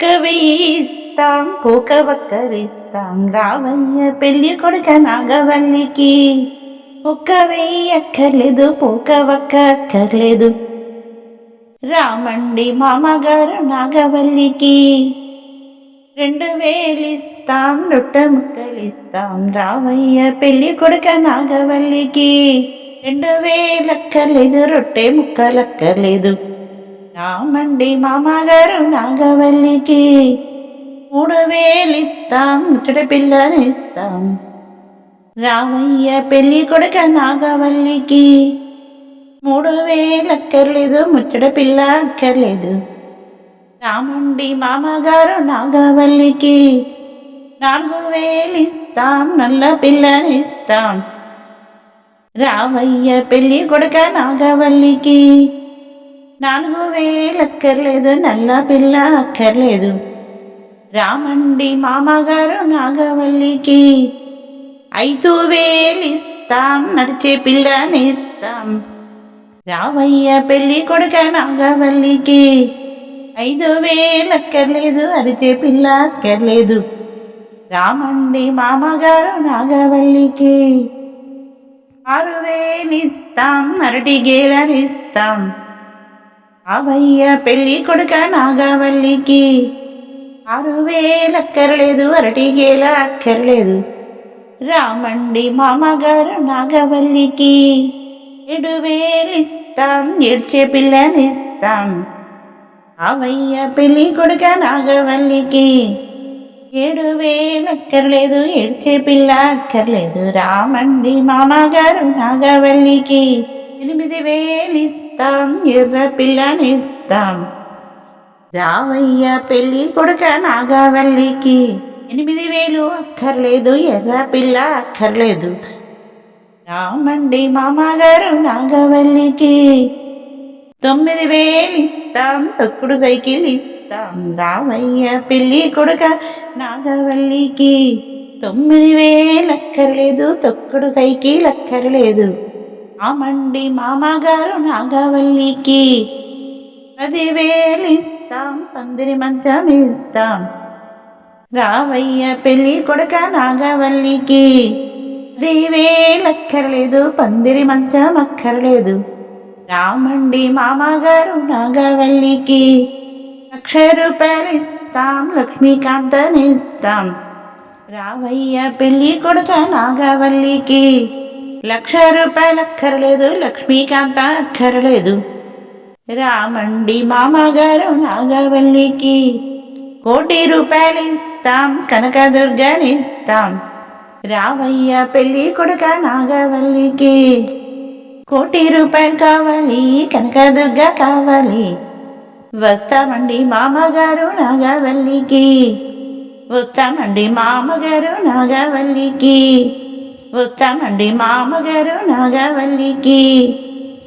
ముక్క వేయిస్తాం పూక రావయ్య పెళ్ళి కొడుక నాగవల్లికి. ఒక్క వెయ్యి అక్కర్లేదు పూక వక్క అక్కర్లేదు. రామండి మామగారు నాగవల్లికి. రెండు వేలిస్తాం రొట్ట ముక్కలిస్తాం. రావయ్య పెళ్ళి కొడుక నాగవల్లికి. రెండు వేలక్కర్లేదు రొట్టె ముక్కలక్కర్లేదు. రామండి మామగారు నాగవల్లికి మూడు వేలిస్తాం ముచ్చట పిల్లనిస్తాం. రామయ్య పెళ్ళి కొడుక నాగవల్లికి మూడు వేలక్కర్లేదు ముచ్చట పిల్ల అక్కర్లేదు రాముండి మామగారు నాగవల్లికి నాలుగు వేలిస్తాం నల్ల పిల్లనిస్తాం. రామయ్య పెళ్ళి కొడుక నాగవల్లికి నాలుగు వేలక్కర్లేదు నల్ల పిల్ల అక్కర్లేదు. రామండి మామగారు నాగవల్లికి ఐదు వేలిస్తాం నడిచే పిల్లనిస్తాం రావయ్య పెళ్ళి కొడుక నాగవల్లికి ఐదు వేలక్కర్లేదు అరిచే పిల్ల అక్కర్లేదు. రామండి మామగారు నాగవల్లికి ఆరు వేలిస్తాం అరటి గేలనిస్తాం అవయ్య పెళ్ళి కొడుక నాగవల్లికి. ఆరు వేలక్కర్లేదు అరటి గేల అక్కర్లేదు. రామండి మామగారు నాగవల్లికి. ఏడు వేలిస్తాం ఏడ్చే పిల్లనిస్తాం అవయ్య పెళ్ళి కొడుక నాగవల్లికి. ఏడు వేలక్కర్లేదు ఏడ్చే పిల్ల అక్కర్లేదు. రామండి మామగారు నాగవల్లికి. ఎనిమిది వేలిస్తాం ఎర్ర పిల్లనిస్తాం. రావయ్య పెళ్ళి కొడుక నాగావల్లికి. ఎనిమిది వేలు అక్కర్లేదు ఎర్ర పిల్ల అక్కర్లేదు. రామండి మామగారు నాగవల్లికి. తొమ్మిది వేలు ఇస్తాం తొక్కుడు సైకిల్ ఇస్తాం రామయ్య పెళ్ళి కొడుక నాగవల్లికి. తొమ్మిది వేలు అక్కర్లేదు తొక్కుడు సైకిల్ అక్కర్లేదు రామండి మామగారు నాగవల్లికి. పదివేలు ఇస్తాం పందిరి మంచం ఇస్తాం రావయ్య పెళ్ళి కొడుక నాగవల్లికి. వేలక్కర్లేదు పందిరి మంచం అక్కర్లేదు రామండి మామగారు నాగవల్లికి. లక్ష రూపాయలు ఇస్తాం లక్ష్మీకాంతనిస్తాం. రావయ్య పెళ్ళి కొడుక నాగవల్లికి. లక్ష రూపాయలు అక్కర్లేదు లక్ష్మీకాంత అక్కర్లేదు. రామండి మామగారు నాగవల్లికి కోటి రూపాయలు ఇస్తాం కనకదుర్గని ఇస్తాం. రావయ్య పెళ్ళి కొడుక నాగవల్లికి కోటి రూపాయలు కావాలి కనకదుర్గ కావాలి. వస్తామండి మామగారు నాగవల్లికి వస్తామండి మామగారు నాగవల్లికి. వస్తామండి మామగారు నాగవల్లికి